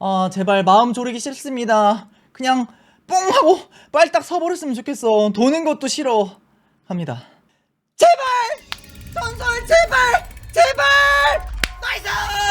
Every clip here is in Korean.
아, 제발 마음 졸이기 싫습니다. 그냥 뽕 하고 빨딱 서버렸으면 좋겠어. 도는 것도 싫어. 합니다. 제발! 전설 제발! 제발! 나이스!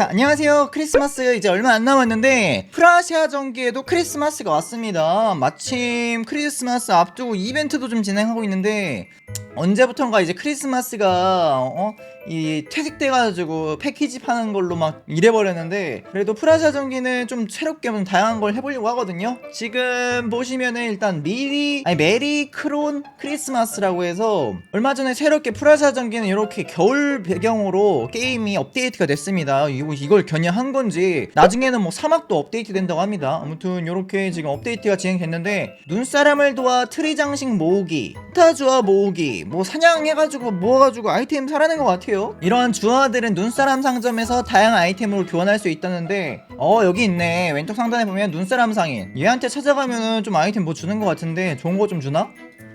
자, 안녕하세요. 크리스마스 이제 얼마 안 남았는데 프라시아 전기에도 크리스마스가 왔습니다. 마침 크리스마스 앞두고 이벤트도 좀 진행하고 있는데 언제부턴가 이제 크리스마스가 어? 이 퇴직돼가지고 패키지 파는 걸로 막 이래버렸는데 그래도 프라자 전기는 좀 새롭게 좀 다양한 걸 해보려고 하거든요 지금 보시면은 일단 미리 아니 메리 크론 크리스마스라고 해서 얼마 전에 새롭게 프라자 전기는 이렇게 겨울 배경으로 게임이 업데이트가 됐습니다 이거 이걸 겨냥한 건지 나중에는 뭐 사막도 업데이트 된다고 합니다 아무튼 이렇게 지금 업데이트가 진행됐는데 눈사람을 도와 트리 장식 모으기 스타주화 모으기 뭐 사냥해가지고 모아가지고 아이템 사라는 것 같아요 이러한 주화들은 눈사람 상점에서 다양한 아이템으로 교환할 수 있다는데 어 여기 있네 왼쪽 상단에 보면 눈사람 상인 얘한테 찾아가면은 좀 아이템 뭐 주는 것 같은데 좋은 거 좀 주나?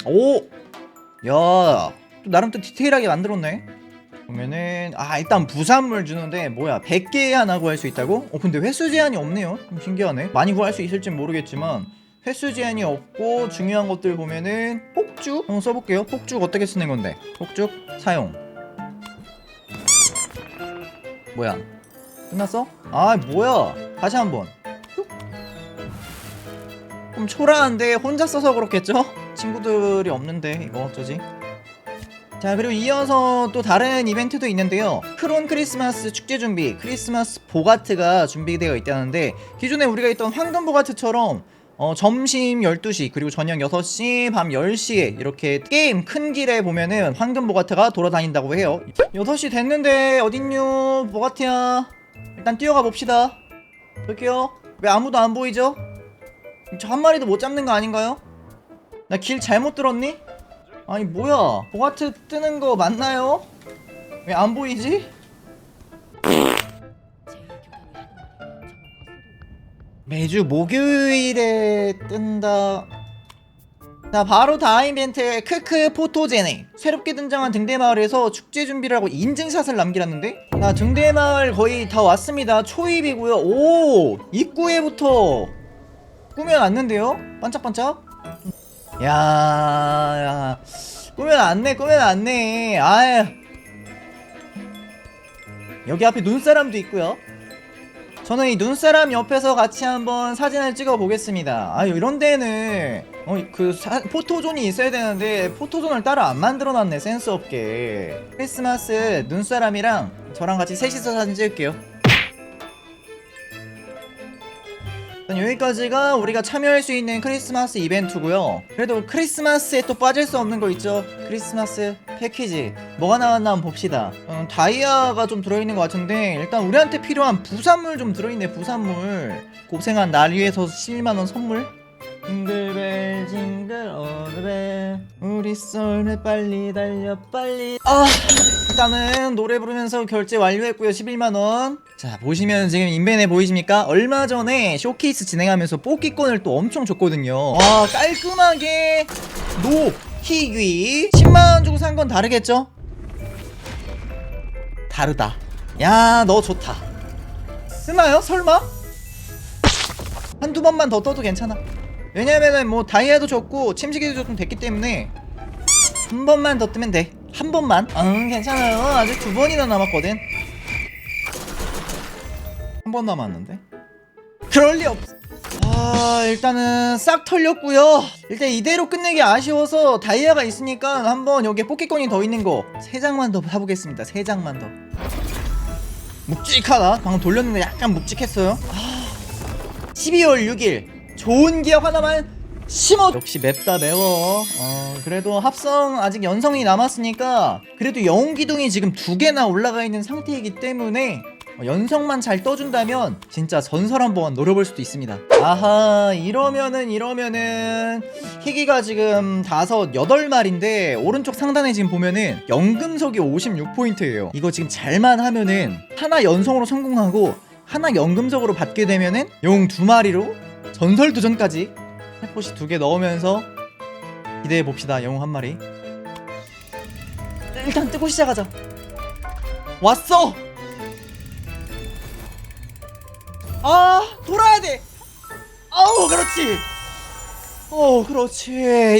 오! 야, 또 나름 또 디테일하게 만들었네. 보면은 아 일단 부산물 주는데 뭐야 100개 하나 구할 수 있다고? 어 근데 횟수 제한이 없네요. 좀 신기하네. 많이 구할 수 있을진 모르겠지만 횟수 제한이 없고 중요한 것들 보면은 폭죽 한번 써볼게요. 폭죽 어떻게 쓰는 건데? 폭죽 사용. 뭐야? 끝났어? 아 뭐야? 다시 한번. 좀 초라한데 혼자 써서 그렇겠죠? 친구들이 없는데 이거 어쩌지? 자 그리고 이어서 또 다른 이벤트도 있는데요 크론 크리스마스 축제 준비 크리스마스 보가트가 준비되어 있다는데 기존에 우리가 있던 황금 보가트처럼 어, 점심 12시 그리고 저녁 6시 밤 10시에 이렇게 게임 큰 길에 보면은 황금 보가트가 돌아다닌다고 해요 6시 됐는데 어딨뇨 보가트야 일단 뛰어가 봅시다 볼게요 왜 아무도 안 보이죠? 저 한 마리도 못 잡는 거 아닌가요? 나 길 잘못 들었니? 아니 뭐야? 보가트 뜨는 거 맞나요? 왜 안 보이지? 매주 목요일에 뜬다. 자 바로 다음 이벤트. 크크 포토제네. 새롭게 등장한 등대마을에서 축제 준비를 하고 인증샷을 남기라는데? 자 등대마을 거의 다 왔습니다. 초입이고요. 오! 입구에부터 꾸며놨는데요? 반짝반짝 야, 야. 꾸며놨네 꾸며놨네 아유. 여기 앞에 눈사람도 있고요. 저는 이 눈사람 옆에서 같이 한번 사진을 찍어 보겠습니다. 아 이런 데는 어, 그 사- 포토존이 있어야 되는데 포토존을 따로 안 만들어 놨네 센스 없게. 크리스마스 눈사람이랑 저랑 같이 셋이서 사진 찍을게요 여기까지가 우리가 참여할 수 있는 크리스마스 이벤트고요. 그래도 크리스마스에 또 빠질 수 없는 거 있죠. 크리스마스 패키지 뭐가 나왔나 한번 봅시다. 음, 다이아가 좀 들어있는 것 같은데 일단 우리한테 필요한 부산물 좀 들어있네. 부산물 고생한 날 위해서 11만 원 선물. 징글벨 징글 어드벨 우리 썰매 빨리 달려 빨리. 아 일단은 노래 부르면서 결제 완료했고요 11만원. 자 보시면 지금 인벤에 보이십니까? 얼마 전에 쇼케이스 진행하면서 뽑기권을 또 엄청 줬거든요. 와 깔끔하게 노 희귀 10만원 주고 산 건 다르겠죠? 다르다. 야 너 좋다. 쓰나요 설마? 한두 번만 더 떠도 괜찮아 왜냐면은 뭐 다이아도 좋고 침식이도 좀 됐기 때문에 한 번만 더 뜨면 돼. 한 번만. 응, 괜찮아요. 아직 두 번이나 남았거든. 한 번 남았는데. 그럴 리 없. 아, 일단은 싹 털렸고요. 일단 이대로 끝내기 아쉬워서 다이아가 있으니까 한번 여기에 뽑기권이 더 있는 거 세 장만 더 사보겠습니다. 세 장만 더. 묵직하다. 방금 돌렸는데 약간 묵직했어요. 아, 12월 6일 좋은 기억 하나만 심어. 역시 맵다 매워. 어 그래도 합성 아직 연성이 남았으니까 그래도 영웅 기둥이 지금 두 개나 올라가 있는 상태이기 때문에 어, 연성만 잘 떠준다면 진짜 전설 한번 노려볼 수도 있습니다. 아하 이러면은 이러면은 희귀가 지금 다섯 여덟 마리인데 오른쪽 상단에 지금 보면은 연금석이 56포인트예요. 이거 지금 잘만 하면은 하나 연성으로 성공하고 하나 연금적으로 받게 되면은 용 두 마리로 전설 도전까지 해포시 두 개 넣으면서 기대해 봅시다 영웅 한 마리. 일단 뜨고 시작하자. 왔어! 아 돌아야 돼! 아우 그렇지! 어 그렇지.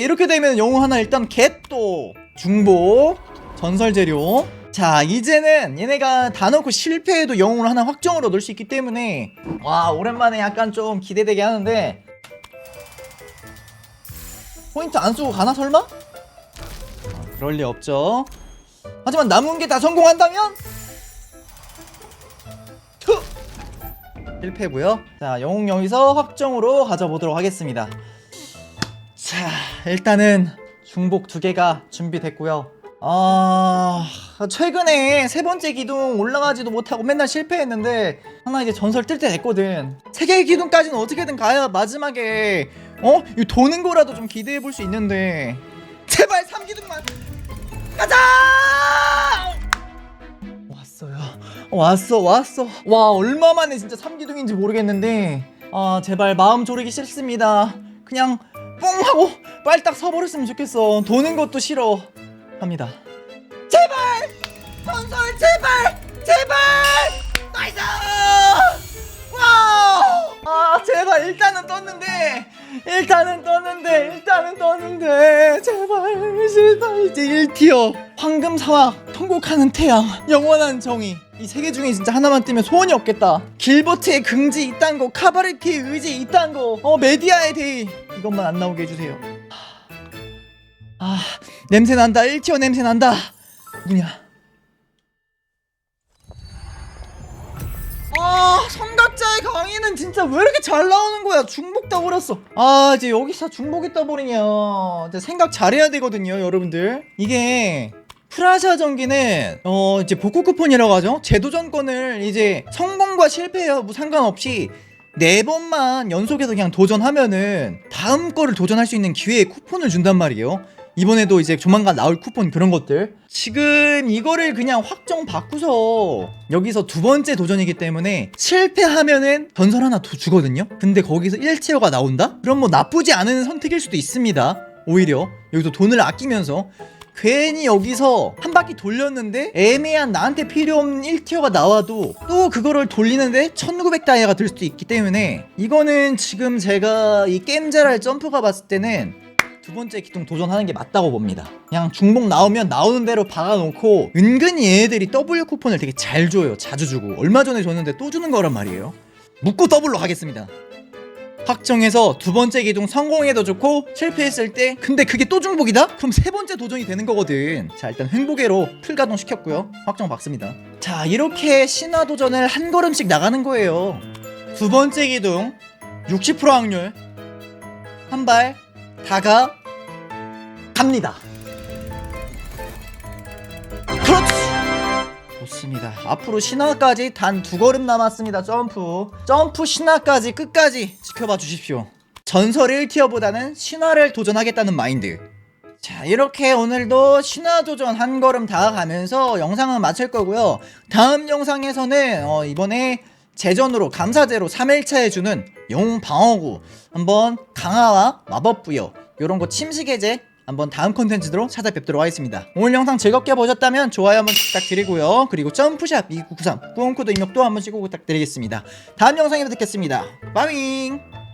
이렇게 되면 영웅 하나 일단 겟도 중복 전설 재료 자 이제는 얘네가 다 넣고 실패해도 영웅을 하나 확정으로 넣을 수 있기 때문에 와 오랜만에 약간 좀 기대되게 하는데. 포인트 안 쓰고 가나 설마? 아, 그럴 리 없죠. 하지만 남은 게 다 성공한다면? 투 실패고요. 자 영웅 여기서 확정으로 가져보도록 하겠습니다. 자 일단은 중복 두 개가 준비됐고요. 아 최근에 세 번째 기둥 올라가지도 못하고 맨날 실패했는데 하나 이제 전설 뜰 때 됐거든. 세 개의 기둥까지는 어떻게든 가야 마지막에 어? 이 도는 거라도 좀 기대해 볼 수 있는데. 제발 3기둥만. 가자! 왔어요. 왔어 왔어. 와 얼마 만에 진짜 3기둥인지 모르겠는데. 아 제발 마음 졸이기 싫습니다. 그냥 뽕 하고 빨딱 서버렸으면 좋겠어. 도는 것도 싫어. 합니다. 제발 전설 제발! 제발! 나이스! 와아 제발 일단은 떴는데! 일단은 떴는데! 일단은 떴는데! 제발 싫다. 이제 1티어. 황금 사막 통곡하는 태양. 영원한 정의. 이 세 개 중에 진짜 하나만 뜨면 소원이 없겠다. 길버트의 긍지 이딴 거 카바레티의 의지 이딴 거어 메디아의 데이. 이것만 안 나오게 해주세요. 아 냄새 난다. 1티어 냄새 난다. 누구냐 아 삼각자의 강의는 진짜 왜 이렇게 잘 나오는 거야? 중복 떠버렸어. 아 이제 여기서 중복이 떠버리냐 이제 생각 잘해야 되거든요 여러분들. 이게 프라샤 전기는 어 이제 복구 쿠폰이라고 하죠? 재도전권을 이제 성공과 실패 여부 상관없이 네 번만 연속해서 그냥 도전하면은 다음 거를 도전할 수 있는 기회의 쿠폰을 준단 말이에요 이번에도 이제 조만간 나올 쿠폰 그런 것들. 지금 이거를 그냥 확정 바꾸서 여기서 두 번째 도전이기 때문에 실패하면은 전설 하나 더 주거든요? 근데 거기서 1티어가 나온다? 그럼 뭐 나쁘지 않은 선택일 수도 있습니다. 오히려 여기서 돈을 아끼면서. 괜히 여기서 한 바퀴 돌렸는데 애매한 나한테 필요 없는 1티어가 나와도 또 그거를 돌리는데 1900다이아가 들 수도 있기 때문에 이거는 지금 제가 이 게임잘할 점프가 봤을 때는 두 번째 기둥 도전하는 게 맞다고 봅니다. 그냥 중복 나오면 나오는 대로 박아놓고 은근히 얘네들이 W 쿠폰을 되게 잘 줘요. 자주 주고 얼마 전에 줬는데 또 주는 거란 말이에요. 묶고 더블로 가겠습니다. 확정해서 두 번째 기둥 성공해도 좋고 실패했을 때 근데 그게 또 중복이다? 그럼 세 번째 도전이 되는 거거든 자 일단 횡보계로 풀 가동 시켰고요 확정 받습니다 자 이렇게 신화 도전을 한 걸음씩 나가는 거예요 두 번째 기둥 60% 확률 한발 다가 갑니다 그렇지 좋습니다. 앞으로 신화까지 단 두 걸음 남았습니다. 점프. 점프 신화까지 끝까지 지켜봐 주십시오. 전설 1티어보다는 신화를 도전하겠다는 마인드. 자, 이렇게 오늘도 신화 도전 한 걸음 다가가면서 영상은 마칠 거고요. 다음 영상에서는 어, 이번에 재전으로 감사제로 3일차 해주는 영웅 방어구 한번 강화와 마법 부여 요런 거 침식 해제 한번 다음 컨텐츠로 찾아뵙도록 하겠습니다. 오늘 영상 즐겁게 보셨다면 좋아요 한번 부탁드리고요. 그리고 점프샵 2993 꾸원코드 입력도 한번 찍고 부탁드리겠습니다. 다음 영상에서 뵙겠습니다. 빠잉!